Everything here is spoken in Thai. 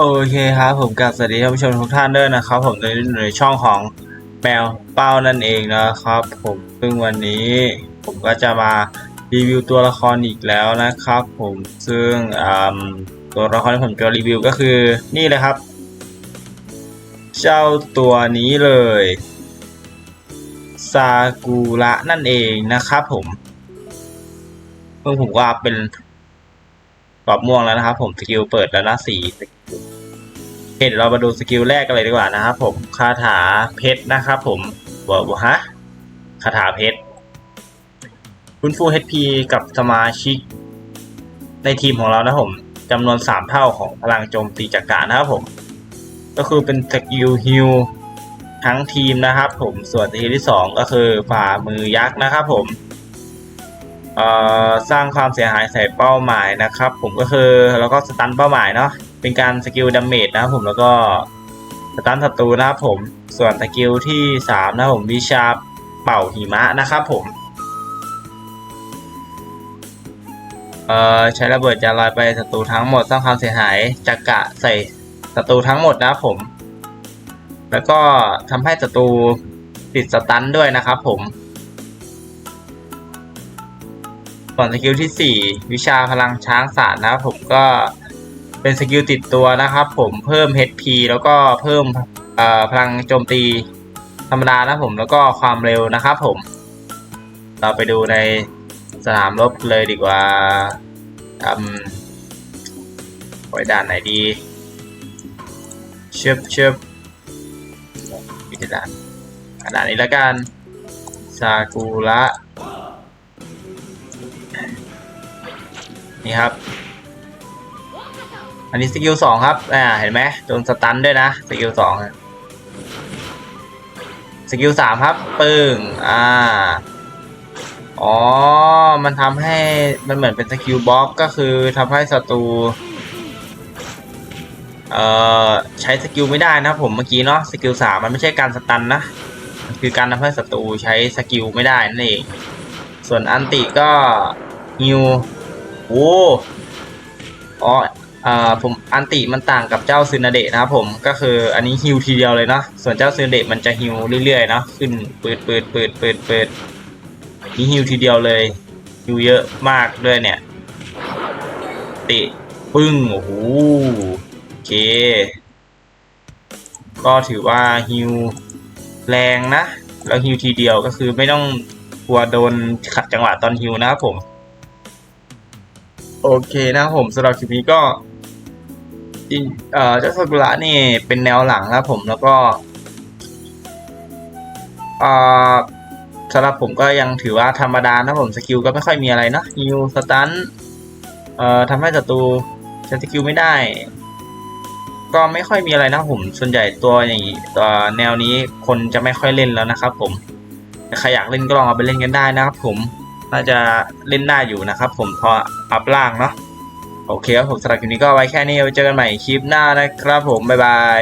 โอเคครับผมกับสวัสดีท่านผู้ชมทุกท่านด้วยนะครับ ผมในในช่องของแมวเป้านั่นเองนะครับ ผมซึ่งวันนี้ ผมก็จะมารีวิวตัวละครอีกแล้วนะครับ ผมซึ่งตัวละครที่ผมจะรีวิวก็คือนี่เลยครับ เจ้าตัวนี้เลยซากุระนั่นเองนะครับ ผมซึ่งผมก็เป็นกรอบม่วงแล้วนะครับ ผมสกิลเปิดแล้วนะสีสกิล เดี๋ยวเรามาดูสกิลแรกกันเลยดีกว่านะครับผมคาถาเพชรนะครับผมบอกว่าฮะคาถาเพชรคุณฟู HP กับสมาชิก ในทีมของเรานะผมจำนวนสามเท่าของพลังโจมตีจากการนะครับผม ก็คือเป็นสกิลฮิลทั้งทีมนะครับผมส่วนสกิลที่สองก็คือฝ่ามือยักษ์นะครับผมสร้างความเสียหายใส่เป้าหมายนะครับ ผมก็คือแล้วก็สตันเป้าหมายเนาะ เป็นการสกิลดาเมจนะครับผมแล้วก็สตันศัตรูนะครับผมส่วนสกิลที่สามนะครับผมวิชาเป่าหิมะนะครับผมเอ่อใช้ระเบิดจะลอยไปศัตรูทั้งหมดสร้างความเสียหายจักกะใส่ศัตรูทั้งหมดนะครับผม แล้วก็ทำให้ศัตรูติดสตันด้วยนะครับผมส่วนสกิลที่ 4 วิชาพลังช้างศาสตร์นะครับผมก็ เป็นสกิลติดตัวนะครับผมเพิ่ม HP แล้วก็เพิ่มพลังโจมตีธรรมดานะผมแล้วก็ความเร็วนะครับผม เราไปดูในสนามรบเลยดีกว่าทำไว้ด่านไหนดีเชิบเชิบมีแต่ด่านอะด่านนี้แล้วกันซากุระนี่ครับ อันนี้สกิลสองครับ อ่า เห็นไหมโดนสตันด้วยนะ สกิลสองสกิลสามครับ ปึ้ง อ่า อ๋อ มันทำให้ มันเหมือนเป็นสกิลบล็อกก็คือทำให้ศัตรู เอ่อ ใช้สกิลไม่ได้นะผมเมื่อกี้เนาะ สกิลสามมันไม่ใช่การสตันนะ มันคือการทำให้ศัตรูใช้สกิลไม่ได้นั่นเอง ส่วนอันติก็ฮิวโอ้อ๋อ อ่าผมอันติมันต่างกับเจ้าซึนาเดะนะครับผมก็คืออันนี้ฮิวทีเดียวเลยเนาะส่วนเจ้าซึนาเดะมันจะฮิวเรื่อยๆเนาะขึ้นปืดปืดปืดปืดปืดนี่ฮิวทีเดียวเลยฮิวเยอะมากด้วยเนี่ย ติปึ้งโอ้โหโอเค ก็ถือว่าฮิวแรงนะ แล้วฮิวทีเดียวก็คือไม่ต้องกลัวโดนขัดจังหวะตอนฮิวนะครับผม โอเคนะผมสำหรับคลิปนี้ก็ จริงเอ่อเจ้าซากุระนี่เป็นแนวหลังนะครับผมแล้วก็เอ่อสำหรับผมก็ยังถือว่าธรรมดานะผมสกิลก็ไม่ค่อยมีอะไรเนอะฮิวสตันเอ่อทำให้ศัตรูใช้สกิลไม่ได้ ก็ไม่ค่อยมีอะไรนะผม ส่วนใหญ่ตัวอย่างนี้ตัวแนวนี้คนจะไม่ค่อยเล่นแล้วนะครับ ผมใครอยากเล่นก็ลองเอาไปเล่นกันได้นะครับ ผมน่าจะเล่นได้อยู่นะครับ ผมพออัพล่างเนาะ โอเคครับผมสำหรับคลิปนี้ก็ไว้แค่นี้ไว้เจอกันใหม่คลิปหน้านะครับผมบ๊ายบาย